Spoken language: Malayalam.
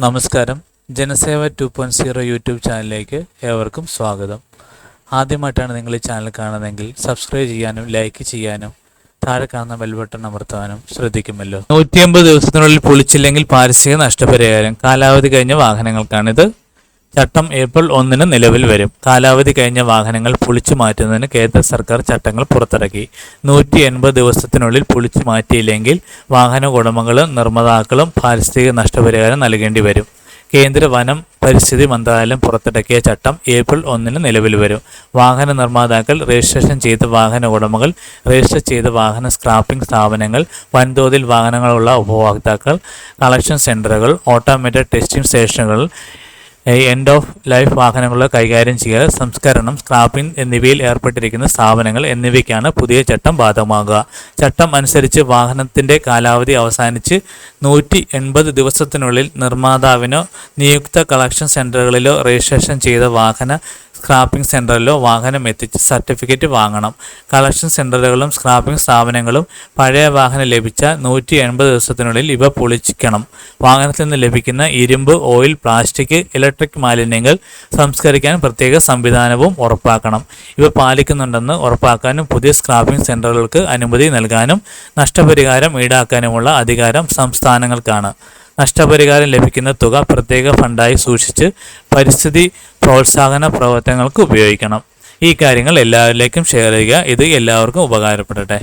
നമസ്കാരം. Janaseva two point zero YouTube ചാനലിലേക്ക് ഏവർക്കും സ്വാഗതം. ആദ്യമായിട്ടാണ് നിങ്ങൾ ഈ ചാനൽ കാണുന്നതെങ്കിൽ സബ്സ്ക്രൈബ് ചെയ്യാനും ലൈക്ക് ചെയ്യാനും താഴെ കാണുന്ന ബെൽ ബട്ടൺ അമർത്താനും ശ്രദ്ധിക്കുമല്ലോ. നൂറ്റിയമ്പത് ദിവസത്തിനുള്ളിൽ പൊളിച്ചില്ലെങ്കിൽ പാരിസ്ഥിതിക നഷ്ടപരിഹാരം. കാലാവധി കഴിഞ്ഞ വാഹനങ്ങൾക്കാണിത്. ചട്ടം ഏപ്രിൽ ഒന്നിന് നിലവിൽ വരും. കാലാവധി കഴിഞ്ഞ വാഹനങ്ങൾ പൊളിച്ചു മാറ്റുന്നതിന് കേന്ദ്ര സർക്കാർ ചട്ടങ്ങൾ പുറത്തിറക്കി. നൂറ്റി എൺപത് ദിവസത്തിനുള്ളിൽ പൊളിച്ചു മാറ്റിയില്ലെങ്കിൽ വാഹന ഉടമകളും നിർമ്മാതാക്കളും പാരിസ്ഥിതിക നഷ്ടപരിഹാരം നൽകേണ്ടി വരും. കേന്ദ്ര വനം പരിസ്ഥിതി മന്ത്രാലയം പുറത്തിറക്കിയ ചട്ടം ഏപ്രിൽ ഒന്നിന് നിലവിൽ വരും. വാഹന നിർമ്മാതാക്കൾ രജിസ്ട്രേഷൻ ചെയ്ത വാഹന ഉടമകൾ രജിസ്റ്റർ ചെയ്ത വാഹന സ്ക്രാപ്പിംഗ് സ്ഥാപനങ്ങൾ വൻതോതിൽ വാഹനങ്ങളുള്ള ഉപഭോക്താക്കൾ കളക്ഷൻ സെന്ററുകൾ ഓട്ടോമേറ്റഡ് ടെസ്റ്റിംഗ് സ്റ്റേഷനുകൾ എൻഡ് ഓഫ് ലൈഫ് വാഹനങ്ങൾ കൈകാര്യം ചെയ്യൽ സംസ്കരണം സ്ക്രാപ്പിംഗ് എന്നിവയിൽ ഏർപ്പെട്ടിരിക്കുന്ന സ്ഥാപനങ്ങൾ എന്നിവയ്ക്കാണ് പുതിയ ചട്ടം ബാധകമാകുക. ചട്ടം അനുസരിച്ച് വാഹനത്തിന്റെ കാലാവധി അവസാനിച്ച് നൂറ്റി എൺപത് ദിവസത്തിനുള്ളിൽ നിർമ്മാതാവിനോ നിയുക്ത കളക്ഷൻ സെന്ററുകളിലോ രജിസ്ട്രേഷൻ ചെയ്ത വാഹന സ്ക്രാപ്പിംഗ് സെന്ററിലോ വാഹനം എത്തിച്ച് സർട്ടിഫിക്കറ്റ് വാങ്ങണം. കളക്ഷൻ സെന്ററുകളും സ്ക്രാപ്പിംഗ് സ്ഥാപനങ്ങളും പഴയ വാഹനം ലഭിച്ച നൂറ്റി എൺപത് ദിവസത്തിനുള്ളിൽ ഇവ പൊളിച്ചിക്കണം വാഹനത്തിൽ നിന്ന് ലഭിക്കുന്ന ഇരുമ്പ് ഓയിൽ പ്ലാസ്റ്റിക് ഇലക്ട്രിക് മാലിന്യങ്ങൾ സംസ്കരിക്കാൻ പ്രത്യേക സംവിധാനവും ഉറപ്പാക്കണം. ഇവ പാലിക്കുന്നുണ്ടെന്ന് ഉറപ്പാക്കാനും പുതിയ സ്ക്രാപ്പിംഗ് സെന്ററുകൾക്ക് അനുമതി നൽകാനും നഷ്ടപരിഹാരം ഈടാക്കാനുമുള്ള അധികാരം സംസ്ഥാനങ്ങൾക്കാണ്. നഷ്ടപരിഹാരം ലഭിക്കുന്ന തുക പ്രത്യേക ഫണ്ടായി സൂക്ഷിച്ച് പരിസ്ഥിതി പ്രോത്സാഹന പ്രവർത്തനങ്ങൾക്ക് ഉപയോഗിക്കണം. ഈ കാര്യങ്ങൾ എല്ലാവരിലേക്കും ഷെയർ ചെയ്യുക ഇത് എല്ലാവർക്കും ഉപകാരപ്പെടട്ടെ.